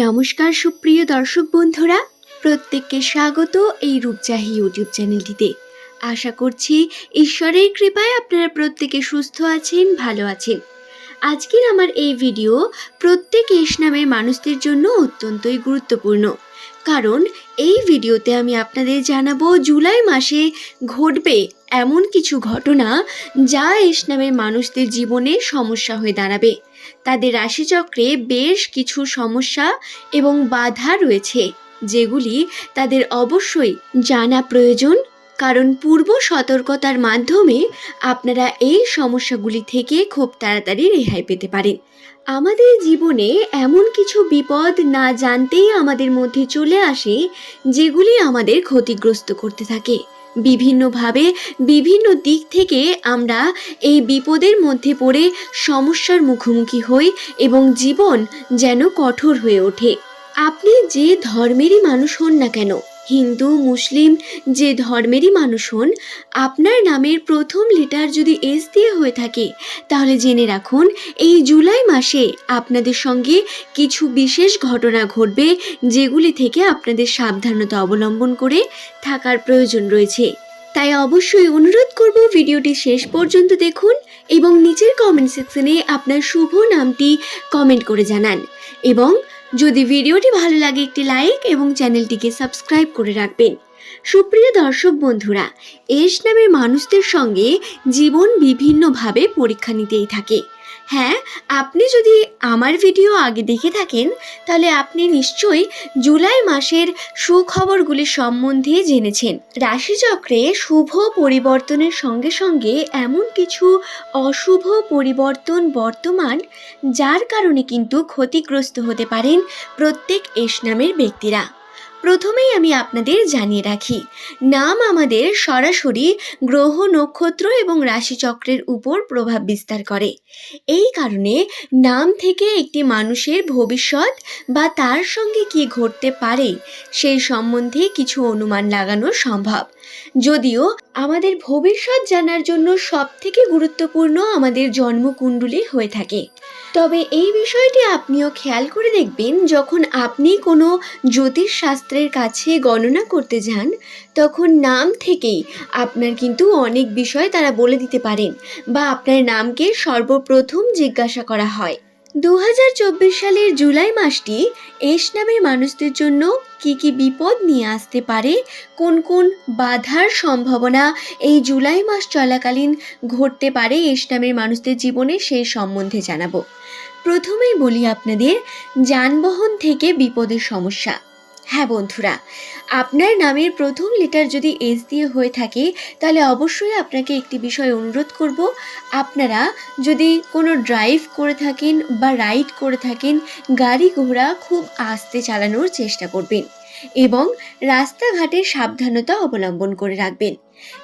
নমস্কার সুপ্রিয় দর্শক বন্ধুরা, প্রত্যেককে স্বাগত এই রূপচাহি ইউটিউব চ্যানেলটিতে। আশা করছি ঈশ্বরের কৃপায় আপনারা প্রত্যেকে সুস্থ আছেন, ভালো আছেন। আজকের আমার এই ভিডিও প্রত্যেক এস নামের মানুষদের জন্য অত্যন্তই গুরুত্বপূর্ণ। কারণ এই ভিডিওতে আমি আপনাদের জানাব, জুলাই মাসে ঘটবে এমন কিছু ঘটনা যা এস নামের মানুষদের জীবনে সমস্যা হয়ে দাঁড়াবে। তাদের রাশিচক্রে বেশ কিছু সমস্যা এবং বাধা রয়েছে, যেগুলি তাদের অবশ্যই জানা প্রয়োজন। কারণ পূর্ব সতর্কতার মাধ্যমে আপনারা এই সমস্যাগুলি থেকে খুব তাড়াতাড়ি রেহাই পেতে পারেন। আমাদের জীবনে এমন কিছু বিপদ না জানতেই আমাদের মধ্যে চলে আসে, যেগুলি আমাদের ক্ষতিগ্রস্ত করতে থাকে। বিভিন্নভাবে বিভিন্ন দিক থেকে আমরা এই বিপদের মধ্যে পড়ে সমস্যার মুখোমুখি হই এবং জীবন যেন কঠোর হয়ে ওঠে। আপনি যে ধর্মেরই মানুষ হন না কেন হিন্দু, মুসলিম যে ধর্মেরই মানুষ হন, আপনার নামের প্রথম লেটার যদি এস দিয়ে হয়ে থাকে, তাহলে জেনে রাখুন এই জুলাই মাসে আপনাদের সঙ্গে কিছু বিশেষ ঘটনা ঘটবে যেগুলি থেকে আপনাদের সাবধানতা অবলম্বন করে থাকার প্রয়োজন রয়েছে। তাই অবশ্যই অনুরোধ করব ভিডিওটি শেষ পর্যন্ত দেখুন এবং নিচের কমেন্ট সেকশনে আপনার শুভ নামটি কমেন্ট করে জানান এবং যদি ভিডিওটি ভালো লাগে একটি লাইক এবং চ্যানেলটিকে সাবস্ক্রাইব করে রাখবেন। সুপ্রিয় দর্শক বন্ধুরা এস নামের মানুষদের সঙ্গে জীবন বিভিন্নভাবে পরীক্ষা নিতেই থাকে। হ্যাঁ আপনি যদি আমার ভিডিও আগে দেখে থাকেন, তাহলে আপনি নিশ্চয়ই জুলাই মাসের সুখবরগুলি সম্বন্ধে জেনেছেন। রাশিচক্রে শুভ পরিবর্তনের সঙ্গে সঙ্গে এমন কিছু অশুভ পরিবর্তন বর্তমান, যার কারণে কিন্তু ক্ষতিগ্রস্ত হতে পারেন প্রত্যেক এস নামের ব্যক্তিরা। প্রথমেই আমি আপনাদের জানিয়ে রাখি, নাম আমাদের সরাসরি গ্রহ, নক্ষত্র এবং রাশিচক্রের উপর প্রভাব বিস্তার করে। এই কারণে নাম থেকে একটি মানুষের ভবিষ্যৎ বা তার সঙ্গে কি ঘটতে পারে সেই সম্বন্ধে কিছু অনুমান লাগানো সম্ভব। যদিও আমাদের ভবিষ্যৎ জানার জন্য সবথেকে গুরুত্বপূর্ণ আমাদের জন্মকুণ্ডলী হয়ে থাকে। তবে এই বিষয়টি আপনিও খেয়াল করে দেখবেন, যখন আপনি কোনো জ্যোতিষ শাস্ত্রের কাছে গণনা করতে যান, তখন নাম থেকেই আপনার কিন্তু অনেক বিষয় তারা বলে দিতে পারেন বা আপনার নামকে সর্বপ্রথম জিজ্ঞাসা করা হয়। দু হাজার চব্বিশ সালের জুলাই মাসটি এস নামের মানুষদের জন্য কি কি বিপদ নিয়ে আসতে পারে, কোন কোন বাধার সম্ভাবনা এই জুলাই মাস চলাকালীন ঘটতে পারে এস নামের মানুষদের জীবনে সেই সম্বন্ধে জানাব। প্রথমেই বলি আপনাদের যানবাহন থেকে বিপদের সমস্যা। হ্যাঁ বন্ধুরা, আপনার নামের প্রথম লেটার যদি এস দিয়ে হয়ে থাকে, তাহলে অবশ্যই আপনাকে একটি বিষয় অনুরোধ করব। আপনারা যদি কোনো ড্রাইভ করে থাকেন বা রাইড করে থাকেন, গাড়ি ঘোড়া খুব আস্তে চালানোর চেষ্টা করবেন। এবং রাস্তাঘাটে সাবধানতা অবলম্বন করে রাখবেন।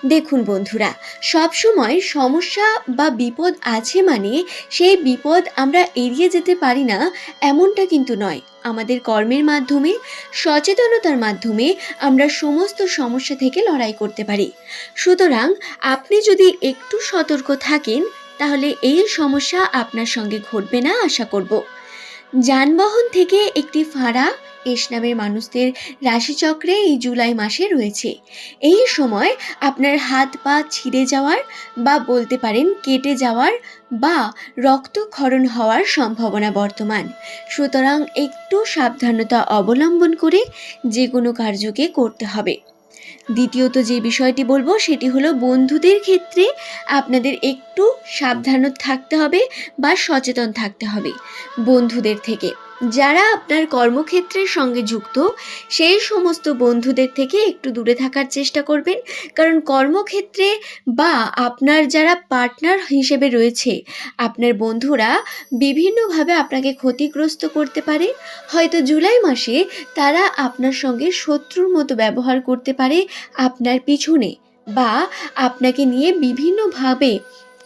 দেখুন বন্ধুরা, সবসময় সমস্যা বা বিপদ আছে মানে সেই বিপদ আমরা এড়িয়ে যেতে পারি না, এমনটা কিন্তু নয়। আমাদের কর্মের মাধ্যমে, সচেতনতার মাধ্যমে আমরা সমস্ত সমস্যা থেকে লড়াই করতে পারি। সুতরাং আপনি যদি একটু সতর্ক থাকেন, তাহলে এই সমস্যা আপনার সঙ্গে ঘটবে না আশা করব। যানবাহন থেকে একটি ফাঁড়া এস নামের মানুষদের রাশিচক্রে এই জুলাই মাসে রয়েছে। এই সময় আপনার হাত পা ছিঁড়ে যাওয়ার বা বলতে পারেন কেটে যাওয়ার বা রক্তক্ষরণ হওয়ার সম্ভাবনা বর্তমান। সুতরাং একটু সাবধানতা অবলম্বন করে যে কোনো কার্যকে করতে হবে। দ্বিতীয়ত যে বিষয়টি বলব, সেটি হলো বন্ধুদের ক্ষেত্রে আপনাদের একটু সাবধান থাকতে হবে বা সচেতন থাকতে হবে বন্ধুদের থেকে। যারা আপনার কর্মক্ষেত্রের সঙ্গে যুক্ত, সেই সমস্ত বন্ধুদের থেকে একটু দূরে থাকার চেষ্টা করবেন। কারণ কর্মক্ষেত্রে বা আপনার যারা পার্টনার হিসেবে রয়েছে, আপনার বন্ধুরা বিভিন্নভাবে আপনাকে ক্ষতিগ্রস্ত করতে পারে। হয়তো জুলাই মাসে তারা আপনার সঙ্গে শত্রুর মতো ব্যবহার করতে পারে আপনার পিছনে বা আপনাকে নিয়ে বিভিন্নভাবে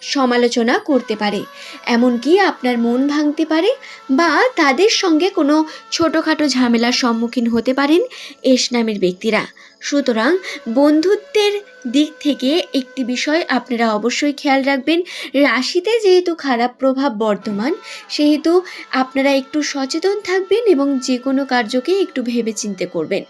সমালোচনা করতে পারে। এমনকি আপনার মন ভাঙতে পারে বা তাদের সঙ্গে কোনো ছোটোখাটো ঝামেলার সম্মুখীন হতে পারেন এস নামের ব্যক্তিরা। সুতরাং বন্ধুত্বের দিক থেকে একটি বিষয় আপনারা অবশ্যই খেয়াল রাখবেন। রাশিতে যেহেতু খারাপ প্রভাব বর্তমান সেহেতু আপনারা একটু সচেতন থাকবেন এবং যে কোনো কার্যকে একটু ভেবেচিন্তে করবেন।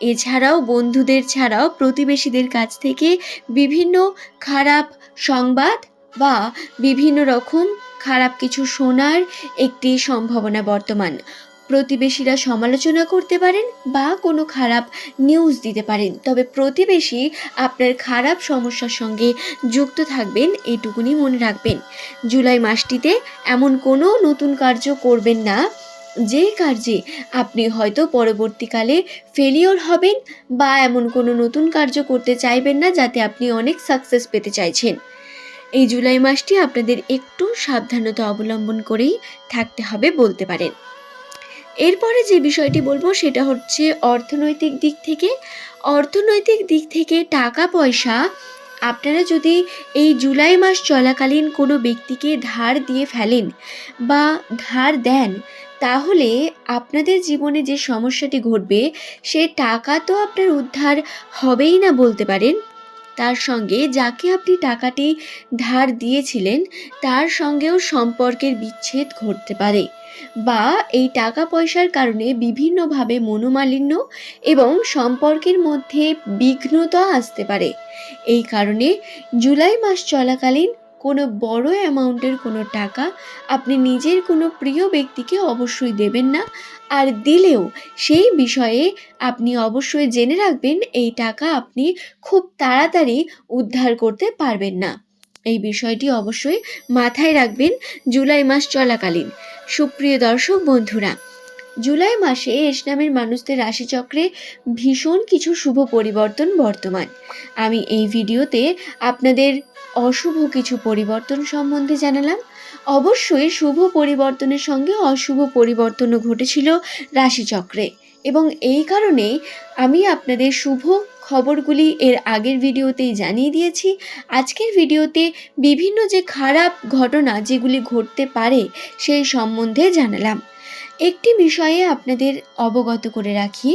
এছাড়াও বন্ধুদের ছাড়াও প্রতিবেশীদের কাছ থেকে বিভিন্ন খারাপ সংবাদ বা বিভিন্ন রকম খারাপ কিছু শোনার একটি সম্ভাবনা বর্তমান। প্রতিবেশীরা সমালোচনা করতে পারেন বা কোনো খারাপ নিউজ দিতে পারেন। তবে প্রতিবেশী আপনার খারাপ সমস্যার সঙ্গে যুক্ত থাকবেন এইটুকুনি মনে রাখবেন। জুলাই মাসটিতে এমন কোনো নতুন কার্য করবেন না যে কার্যে আপনি হয়তো পরবর্তীকালে ফেলিওর হবেন বা এমন কোনো নতুন কার্য করতে চাইবেন না যাতে আপনি অনেক সাকসেস পেতে চাইছেন। এই জুলাই মাসটি আপনাদের একটু সাবধানতা অবলম্বন করেই থাকতে হবে বলতে পারেন। এরপরে যে বিষয়টি বলব সেটা হচ্ছে অর্থনৈতিক দিক থেকে। অর্থনৈতিক দিক থেকে টাকা, পয়সা আপনারা যদি এই জুলাই মাস চলাকালীন কোনো ব্যক্তিকে ধার দিয়ে ফেলেন বা ধার দেন তাহলে আপনাদের জীবনে যে সমস্যাটি ঘটবে, সে টাকা তো আপনার উদ্ধার হবেই না বলতে পারেন। তার সঙ্গে যাকে আপনি টাকাটি ধার দিয়েছিলেন, তার সঙ্গেও সম্পর্কের বিচ্ছেদ ঘটতে পারে বা এই টাকা পয়সার কারণে বিভিন্নভাবে মনোমালিন্য এবং সম্পর্কের মধ্যে বিঘ্নতা আসতে পারে। এই কারণে জুলাই মাস চলাকালীন কোনো বড় অ্যামাউন্টের কোনো টাকা আপনি নিজের কোনো প্রিয় ব্যক্তিকে অবশ্যই দেবেন না। আর দিলেও সেই বিষয়ে আপনি অবশ্যই জেনে রাখবেন, এই টাকা আপনি খুব তাড়াতাড়ি উদ্ধার করতে পারবেন না। এই বিষয়টি অবশ্যই মাথায় রাখবেন জুলাই মাস চলাকালীন। সুপ্রিয় দর্শক বন্ধুরা, জুলাই মাসে এস নামের মানুষদের রাশিচক্রে ভীষণ কিছু শুভ পরিবর্তন বর্তমান। আমি এই ভিডিওতে আপনাদের অশুভ কিছু পরিবর্তন সম্বন্ধে জানালাম। অবশ্যই শুভ পরিবর্তনের সঙ্গে অশুভ পরিবর্তনও ঘটেছিল রাশিচক্রে। এবং এই কারণে আমি আপনাদের শুভ খবরগুলি এর আগের ভিডিওতেই জানিয়ে দিয়েছি। আজকের ভিডিওতে বিভিন্ন যে খারাপ ঘটনা যেগুলি ঘটতে পারে সেই সম্বন্ধে জানালাম। একটি বিষয়ে আপনাদের অবগত করে রাখি।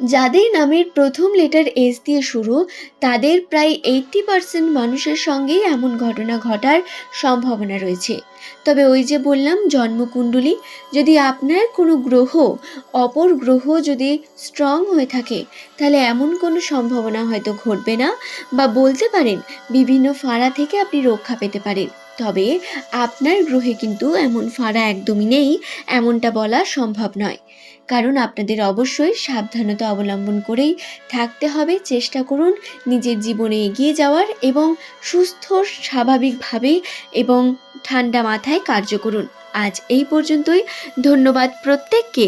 যাদের নামের প্রথম লেটার এস দিয়ে শুরু, তাদের প্রায় এইট্টি পার্সেন্ট মানুষের সঙ্গেই এমন ঘটনা ঘটার সম্ভাবনা রয়েছে। তবে ওই যে বললাম, জন্মকুণ্ডলী, যদি আপনার কোনো গ্রহ, অপর গ্রহ যদি স্ট্রং হয়ে থাকে, তাহলে এমন কোনো সম্ভাবনা হয়তো ঘটবে না বা বলতে পারেন, বিভিন্ন ফাঁড়া থেকে আপনি রক্ষা পেতে পারেন। তবে আপনার গ্রহে কিন্তু এমন ফাঁড়া একদমই নেই, এমনটা বলা সম্ভব নয়। কারণ আপনাদের অবশ্যই সাবধানতা অবলম্বন করেই থাকতে হবে, চেষ্টা করুন নিজের জীবনে এগিয়ে যাওয়ার এবং সুস্থ, স্বাভাবিকভাবে এবং ঠান্ডা মাথায় কার্য করুন। আজ এই পর্যন্তই, ধন্যবাদ প্রত্যেককে।